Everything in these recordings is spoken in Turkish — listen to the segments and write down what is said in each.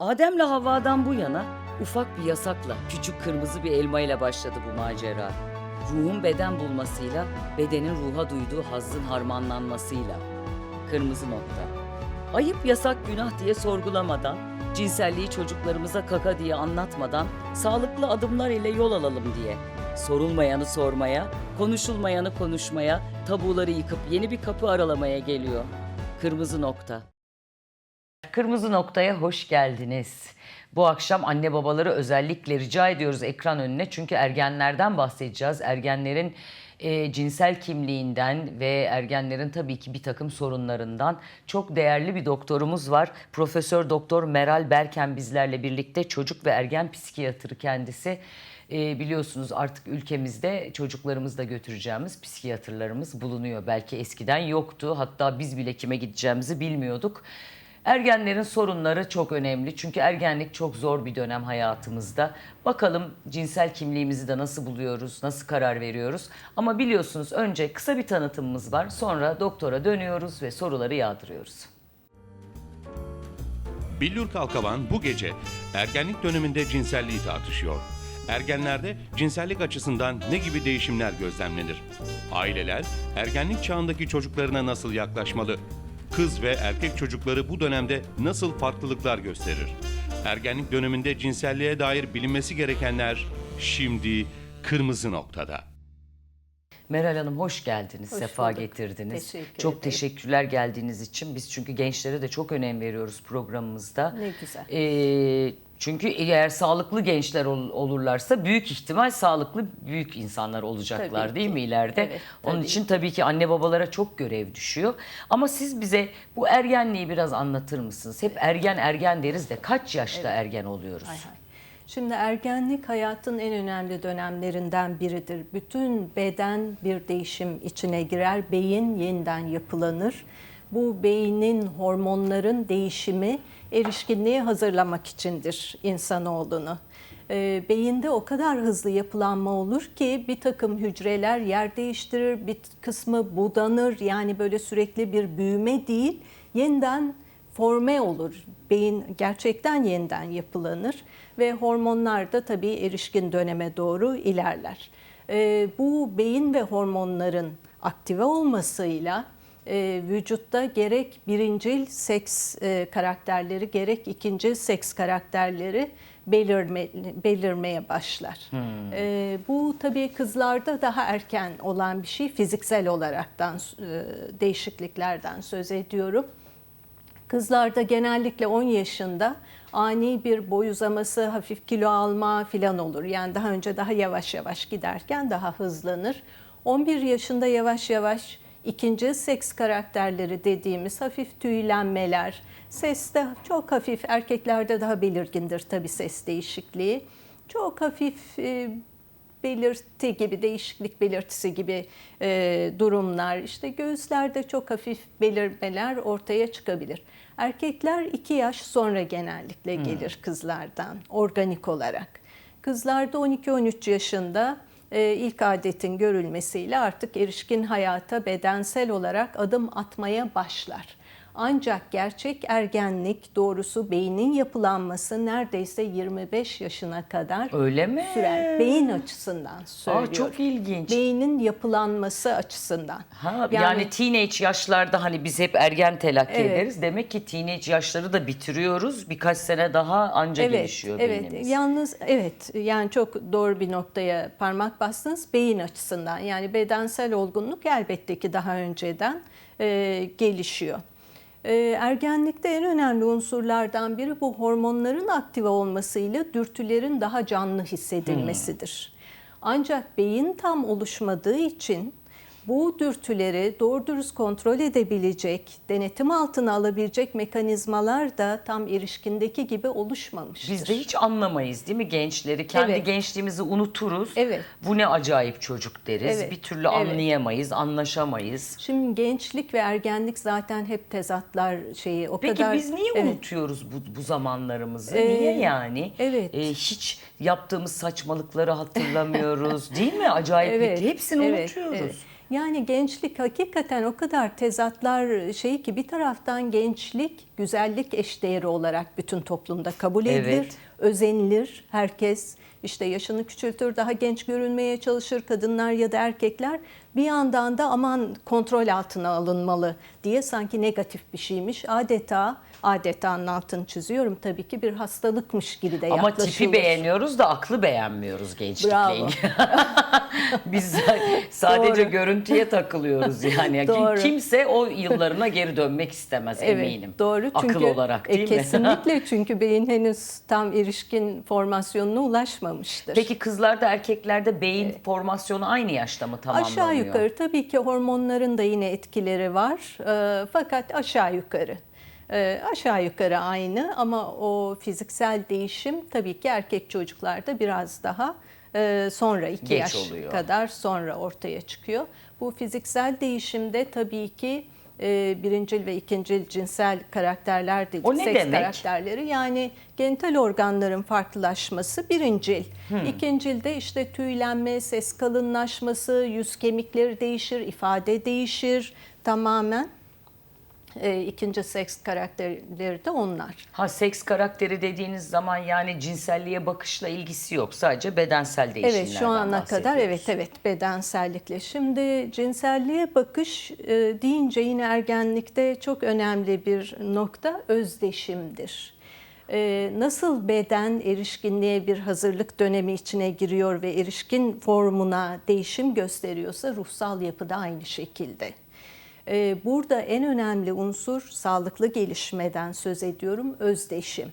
Adem'le Havva'dan bu yana ufak bir yasakla, küçük kırmızı bir elmayla başladı bu macera. Ruhun beden bulmasıyla, bedenin ruha duyduğu hazzın harmanlanmasıyla. Kırmızı nokta. Ayıp yasak günah diye sorgulamadan, cinselliği çocuklarımıza kaka diye anlatmadan, sağlıklı adımlar ile yol alalım diye. Sorulmayanı sormaya, konuşulmayanı konuşmaya, tabuları yıkıp yeni bir kapı aralamaya geliyor. Kırmızı nokta. Kırmızı noktaya hoş geldiniz. Bu akşam anne babaları özellikle rica ediyoruz ekran önüne çünkü ergenlerden bahsedeceğiz. Ergenlerin e, cinsel kimliğinden ve ergenlerin tabii ki bir takım sorunlarından çok değerli bir doktorumuz var. Profesör Doktor Meral Berken bizlerle birlikte çocuk ve ergen psikiyatrı kendisi. E, biliyorsunuz artık ülkemizde çocuklarımızı da götüreceğimiz psikiyatrlarımız bulunuyor. Belki eskiden yoktu hatta biz bile kime gideceğimizi bilmiyorduk. Ergenlerin sorunları çok önemli çünkü ergenlik çok zor bir dönem hayatımızda. Bakalım cinsel kimliğimizi de nasıl buluyoruz, nasıl karar veriyoruz. Ama biliyorsunuz önce kısa bir tanıtımımız var sonra doktora dönüyoruz ve soruları yağdırıyoruz. Billur Kalkavan bu gece ergenlik döneminde cinselliği tartışıyor. Ergenlerde cinsellik açısından ne gibi değişimler gözlemlenir? Aileler ergenlik çağındaki çocuklarına nasıl yaklaşmalı? Kız ve erkek çocukları bu dönemde nasıl farklılıklar gösterir? Ergenlik döneminde cinselliğe dair bilinmesi gerekenler şimdi kırmızı noktada. Meral Hanım hoş geldiniz, Hoş sefa bulduk. getirdiniz. Teşekkür çok ederim. teşekkürler geldiğiniz için. Biz çünkü gençlere de çok önem veriyoruz programımızda. Ne güzel. Ee, çünkü eğer sağlıklı gençler ol- olurlarsa büyük ihtimal sağlıklı büyük insanlar olacaklar Tabii değil ki. mi ileride? Evet, Onun tabii. için tabii ki anne babalara çok görev düşüyor. Ama siz bize bu ergenliği biraz anlatır mısınız? Hep ergen ergen deriz de kaç yaşta ergen oluyoruz? Hay hay. Şimdi ergenlik hayatın en önemli dönemlerinden biridir. Bütün beden bir değişim içine girer, beyin yeniden yapılanır. Bu beynin, hormonların değişimi erişkinliğe hazırlamak içindir insanoğlunu. Ee, beyinde o kadar hızlı yapılanma olur ki bir takım hücreler yer değiştirir, bir kısmı budanır. Yani böyle sürekli bir büyüme değil, yeniden forme olur. Beyin gerçekten yeniden yapılanır ve hormonlar da tabii erişkin döneme doğru ilerler. Ee, bu beyin ve hormonların aktive olmasıyla e, vücutta gerek birincil seks e, karakterleri gerek ikincil seks karakterleri belirme, belirmeye başlar. Ee, bu tabii kızlarda daha erken olan bir şey fiziksel olaraktan e, değişikliklerden söz ediyorum. Kızlarda genellikle 10 yaşında ani bir boy uzaması, hafif kilo alma filan olur. Yani daha önce daha yavaş yavaş giderken daha hızlanır. 11 yaşında yavaş yavaş ikinci seks karakterleri dediğimiz hafif tüylenmeler, seste çok hafif erkeklerde daha belirgindir tabii ses değişikliği. Çok hafif e, belirti gibi, değişiklik belirtisi gibi e, durumlar, işte göğüslerde çok hafif belirmeler ortaya çıkabilir. Erkekler 2 yaş sonra genellikle gelir kızlardan organik olarak. Kızlarda 12-13 yaşında ilk adetin görülmesiyle artık erişkin hayata bedensel olarak adım atmaya başlar. Ancak gerçek ergenlik doğrusu beynin yapılanması neredeyse 25 yaşına kadar Öyle mi? sürer. Beyin açısından söylüyorum. çok ilginç. Beynin yapılanması açısından. Ha, yani, teenage yaşlarda hani biz hep ergen telakki Evet. ederiz. Demek ki teenage yaşları da bitiriyoruz. Birkaç sene daha anca gelişiyor evet. beynimiz. Yalnız evet yani çok doğru bir noktaya parmak bastınız beyin açısından. Yani bedensel olgunluk elbette ki daha önceden e, gelişiyor. E, ergenlikte en önemli unsurlardan biri bu hormonların aktive olmasıyla dürtülerin daha canlı hissedilmesidir. Ancak beyin tam oluşmadığı için bu dürtüleri doğru dürüst kontrol edebilecek, denetim altına alabilecek mekanizmalar da tam erişkindeki gibi oluşmamıştır. Biz de hiç anlamayız değil mi gençleri? Kendi Evet. gençliğimizi unuturuz. Evet. Bu ne acayip çocuk deriz. Evet. Bir türlü Evet. anlayamayız, anlaşamayız. Şimdi gençlik ve ergenlik zaten hep tezatlar şeyi o Peki kadar. biz niye Evet. unutuyoruz bu, bu zamanlarımızı? Ee, niye yani? evet. Ee, hiç yaptığımız saçmalıkları hatırlamıyoruz değil mi? Acayip Evet, hepsini evet, unutuyoruz. evet. Yani gençlik hakikaten o kadar tezatlar şey ki bir taraftan gençlik güzellik eşdeğeri olarak bütün toplumda kabul edilir, Evet. özenilir. Herkes işte yaşını küçültür, daha genç görünmeye çalışır kadınlar ya da erkekler. Bir yandan da aman kontrol altına alınmalı diye sanki negatif bir şeymiş. Adeta adetanın altını çiziyorum tabii ki bir hastalıkmış gibi de Ama yaklaşılır. tipi beğeniyoruz da aklı beğenmiyoruz gençlikle Bravo. ilgili. Biz sadece Doğru. görüntüye takılıyoruz yani. Doğru. Kimse o yıllarına geri dönmek istemez Evet, eminim. Doğru çünkü Akıl olarak e, değil mi? kesinlikle çünkü beyin henüz tam erişkin formasyonuna ulaşmamıştır. Peki kızlarda erkeklerde beyin formasyonu aynı yaşta mı tamamlanıyor? Aşağı yukarı tabii ki hormonların da yine etkileri var. Ee, fakat aşağı yukarı. Ee, aşağı yukarı aynı ama o fiziksel değişim tabii ki erkek çocuklarda biraz daha e, sonra iki Geç yaş oluyor. kadar sonra ortaya çıkıyor. Bu fiziksel değişimde tabii ki e, birincil ve ikincil cinsel karakterler dedik. O ne seks demek? karakterleri yani genital organların farklılaşması birincil. Hmm. İkincilde işte tüylenme, ses kalınlaşması, yüz kemikleri değişir, ifade değişir tamamen. E, ikinci seks karakterleri de onlar. Ha seks karakteri dediğiniz zaman yani cinselliğe bakışla ilgisi yok. Sadece bedensel değişimlerden Evet şu ana kadar evet evet bedensellikle. Şimdi cinselliğe bakış e, deyince yine ergenlikte çok önemli bir nokta özdeşimdir. E, nasıl beden erişkinliğe bir hazırlık dönemi içine giriyor ve erişkin formuna değişim gösteriyorsa ruhsal yapı da aynı şekilde. E, burada en önemli unsur sağlıklı gelişmeden söz ediyorum özdeşim.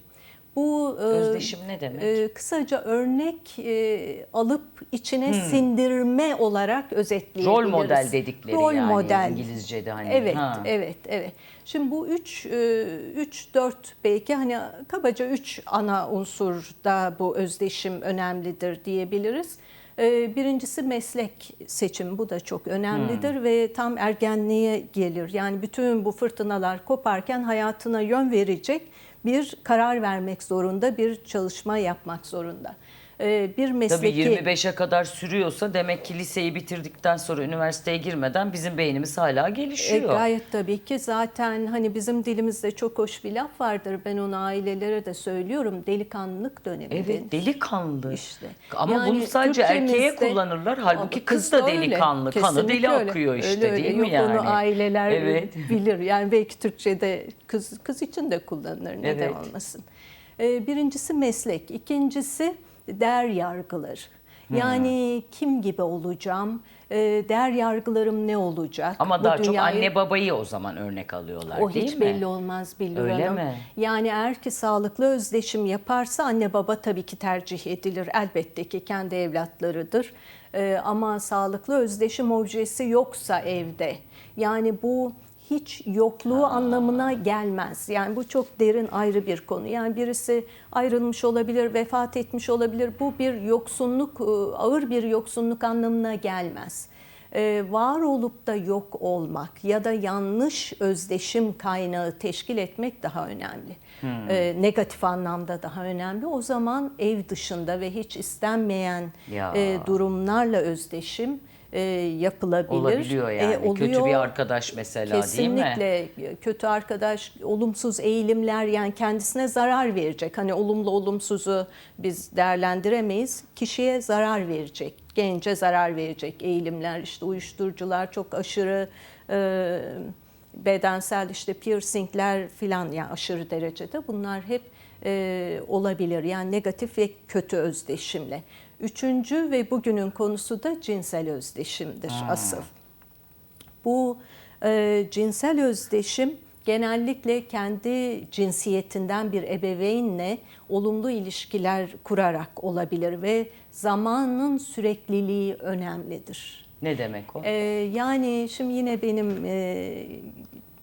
Bu e, Özdeşim ne demek? e, kısaca örnek e, alıp içine sindirme olarak özetleyebiliriz. Hmm. Rol model dedikleri Rol yani model. İngilizce'de hani. Evet, Ha. evet, evet. Şimdi bu üç, e, üç, dört belki hani kabaca üç ana unsurda bu özdeşim önemlidir diyebiliriz. E, Birincisi meslek seçimi bu da çok önemlidir ve tam ergenliğe gelir. Yani bütün bu fırtınalar koparken hayatına yön verecek bir karar vermek zorunda, bir çalışma yapmak zorunda. E, Bir Tabii mesleki 25'e kadar sürüyorsa demek ki liseyi bitirdikten sonra üniversiteye girmeden bizim beynimiz hala E, gelişiyor. gayet tabii ki zaten hani bizim dilimizde çok hoş bir laf vardır. Ben onu ailelere de söylüyorum. Delikanlılık dönemi. Evet denir. delikanlı. İşte. Ama Yani bunu sadece erkeğe kullanırlar. Halbuki Ama kız da öyle. delikanlı. Kanı deli öyle. akıyor işte Öyle öyle. değil mi Yok, yani? Onu aileler Evet. bilir. Yani belki Türkçe'de kız kız için de kullanılır. Neden Evet. olmasın? Ee, birincisi meslek. ikincisi değer yargıları. Hmm. Yani kim gibi olacağım? Ee, değer yargılarım ne olacak? Ama Bu daha çok dünyayı- anne babayı o zaman örnek alıyorlar o değil hiç mi? belli olmaz Billur Öyle Hanım. mi? Yani eğer ki sağlıklı özdeşim yaparsa anne baba tabii ki tercih edilir. Elbette ki kendi evlatlarıdır. Ee, ama sağlıklı özdeşim objesi yoksa evde yani bu hiç yokluğu anlamına gelmez. Yani bu çok derin ayrı bir konu. Yani birisi ayrılmış olabilir, vefat etmiş olabilir. Bu bir yoksunluk, e, ağır bir yoksunluk anlamına gelmez e, var olup da yok olmak ya da yanlış özdeşim kaynağı teşkil etmek daha önemli. E, negatif anlamda daha önemli. O zaman ev dışında ve hiç istenmeyen Ya. e, durumlarla özdeşim e, yapılabilir. Olabiliyor yani. E, Kötü bir oluyor. arkadaş mesela değil mi? Kesinlikle kötü arkadaş, olumsuz eğilimler yani kendisine zarar verecek. Hani olumlu olumsuzu biz değerlendiremeyiz. Kişiye zarar verecek, gence zarar verecek eğilimler. işte uyuşturucular çok aşırı e, bedensel işte piercingler filan yani aşırı derecede bunlar hep e, olabilir. Yani negatif ve kötü özdeşimle. Üçüncü ve bugünün konusu da cinsel özdeşimdir asıl. Bu e, cinsel özdeşim genellikle kendi cinsiyetinden bir ebeveynle olumlu ilişkiler kurarak olabilir ve zamanın sürekliliği önemlidir. Ne demek o? E, yani şimdi yine benim e,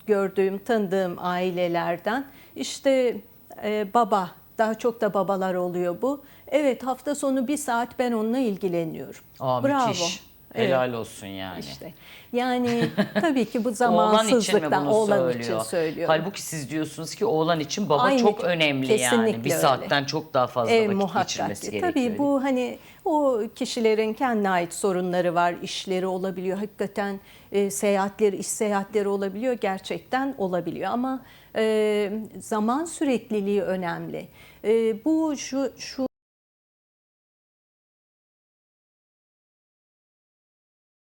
gördüğüm, tanıdığım ailelerden işte e, baba, daha çok da babalar oluyor bu. Evet hafta sonu bir saat ben onunla ilgileniyorum. Aa, Bravo. müthiş. Helal olsun yani. İşte yani tabii ki bu Oğlan için zamansızlıktan bunu oğlan söylüyor? için söylüyorum. Halbuki siz diyorsunuz ki oğlan için baba Aynı- çok önemli yani. kesinlikle Bir öyle. saatten çok daha fazla E, vakit muhakkak geçirmesi ki. gerekiyor. Tabii bu hani o kişilerin kendine ait sorunları var, işleri olabiliyor. Hakikaten e, seyahatleri, iş seyahatleri olabiliyor. Gerçekten olabiliyor ama e, zaman sürekliliği önemli. E, bu şu şu